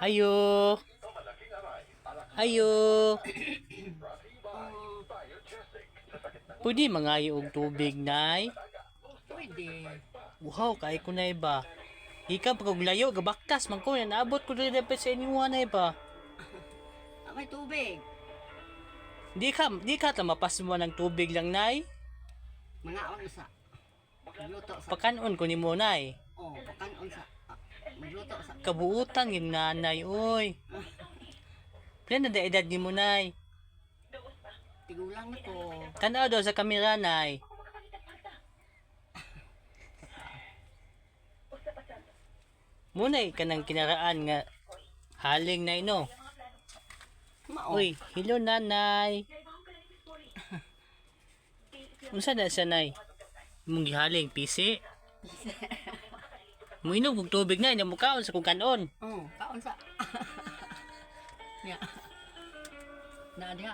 Ayo. Ayo. Pwede mangayo og tubig, nay. Pwede. Wow, kay ko na ba? Ika pag layo, gabaktas man ko, naabot ko dili dapat sa inyo na ba? Ako'y tubig. Di ka, di ka ta mapas mo ng tubig lang, nay. Sa. Magluto sa. Pakanon ko ni mo, nay. Kabuutan yung nanay, oy. Pila na da edad ni mo, nay? Tigulang na ko. Tanaw daw sa kamera, nay. Munay ka ng kinaraan nga haling na ino. Mao. Uy, hello nanay. Unsa na sa nay? Mong gihaling pisi. Mo inom og tubig na ina mo kaon sa kung kanon. Oh, kaon sa. Ya. Na diha.